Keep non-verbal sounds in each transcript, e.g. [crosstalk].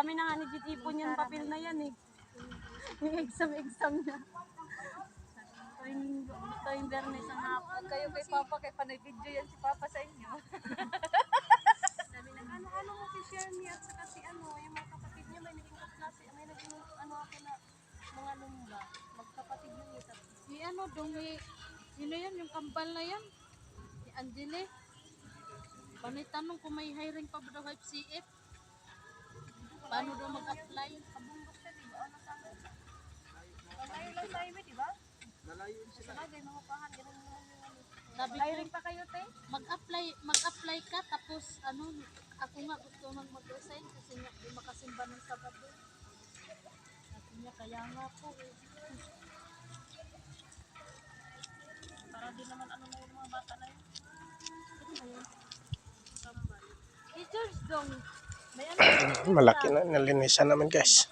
Dami na nga ni Jijipon yung papel na yan eh. [laughs] Yung exam-exam niya. Tuwing, tuwing bernes ang hapon. Kayo kay Papa, kay panay video yan si Papa sa inyo. [laughs] Sabi na, ano, ano mo si Shermie at saka si ano, yung mga kapatid niya, may naging kaklase, may naging ano ako na, mga lumba. Magkapatid yun isa. Si ano, dungi, sino yan, yung kambal na yan? Si Angele. Panay tanong kung may hiring pa ba daw HCF? Paano daw mag-apply? Kabundok siya, di ba? Ano sabi? Malayo lang tayo, di ba? Malayo sila. Sa bagay, mga pahan, ganun naman yung ano. Sabi ko, Hiring pa kayo, te? mag-apply, mag-apply ka tapos ano, ako nga gusto nang mag-resign kasi nga di makasimba ng Sabado. Sabi niya, kaya nga po eh. Para di naman ano na yung mga bata na yun. Si George dong, May ano, Malaki na nalinisan namin guys.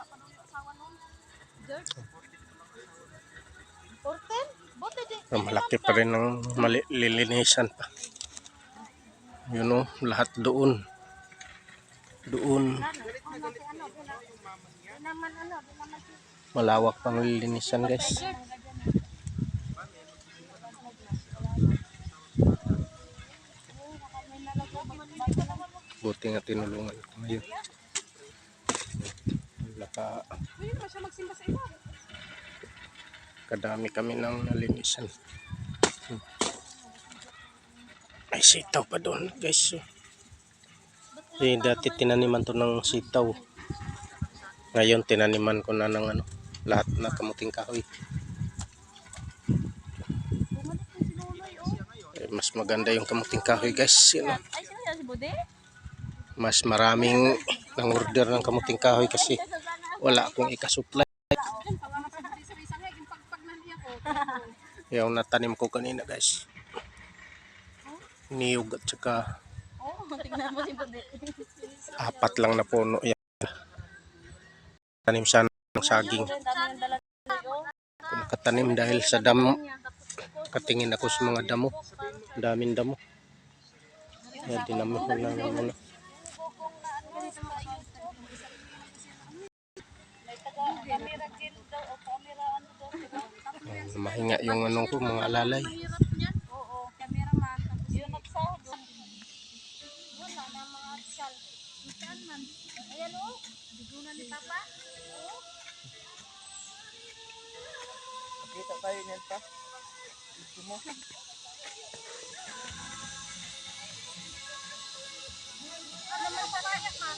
Ah, Malaki pa rin ang malilinisan pa. Yun o, lahat doon. Doon. naman ano, naman Malawak pang lilinisan guys. Buti nga tinulungan ko ngayon. Iba. kadami kami ng nalinisan. Hmm. May sitaw pa doon guys. Eh, dati tinaniman to ng sitaw. Ngayon tinaniman ko na ng ano, lahat na kamuting kahoy. Eh, mas maganda yung kamuting kahoy guys. Yun, oh. Ay, mas maraming nang order ng kamuting kahoy kasi wala akong ikasupply. Yung natanim ko kanina guys. Niyog at saka apat lang na puno yan. Tanim siya ng saging. Kung nakatanim dahil sa damo. Katingin ako sa mga damo. Daming damo. Yan, dinami ko lang ng ano. Yan, Mahinga yung ano ko, mga alalay. Ayan o. Bigunan ni Papa? Nakita tayo niyan pa. Gusto mo? Ano man papaya ma?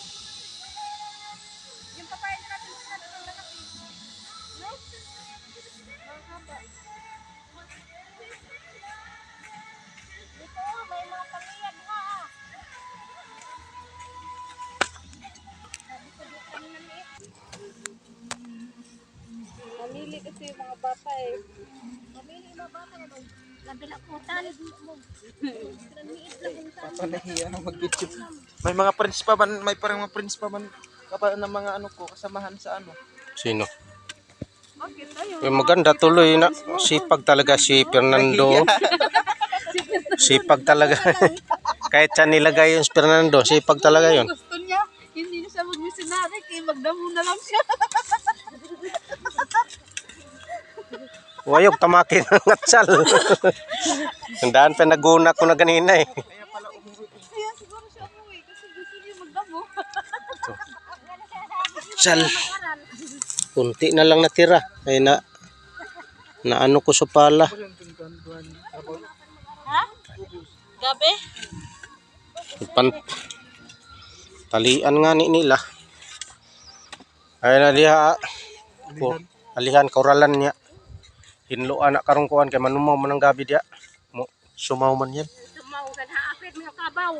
Kasi yung mga bata eh. Pamili yung mga bata mo. Labila putan. Liit lang yung sa Papanahiya na mag-video. May mga friends pa man, may parang mga friends pa man kapal ng mga ano ko, kasamahan sa ano. Sino? Yung maganda tuloy na sipag talaga si Fernando. Sipag talaga. [laughs] Kahit siya nilagay yung si Fernando, sipag talaga yun. Gusto niya, hindi na siya mag-missionary, kaya magdamo na lang siya. [laughs] Wayog tamakin ng atsal. Tandaan pa naguna ko na ganina eh. Atsal. Kunti na lang natira. Ay na na ano ko sa pala. Gabi? Pan talian nga ni nila. Ay na diha. Po, alihan kauralan niya. Hinlo anak karong kuan kay manumaw man ang gabi diha. Mo sumaw man yan. Tumawag na hapit, may kabaw.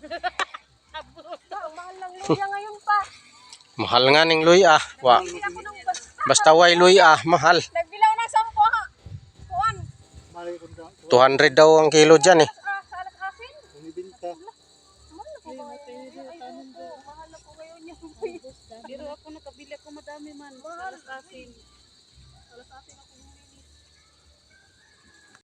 [laughs] Mahal lang luya ngayon pa. Mahal nga ning luy ah. Wa. Basta. Way luy ah, mahal. Nagbilaw ng sampo ha. Kuan. 200 daw ang kilo diyan eh. Asin. Na na. Pero ako nakabili ako madami man. Mahal. Alas wala sa atin ako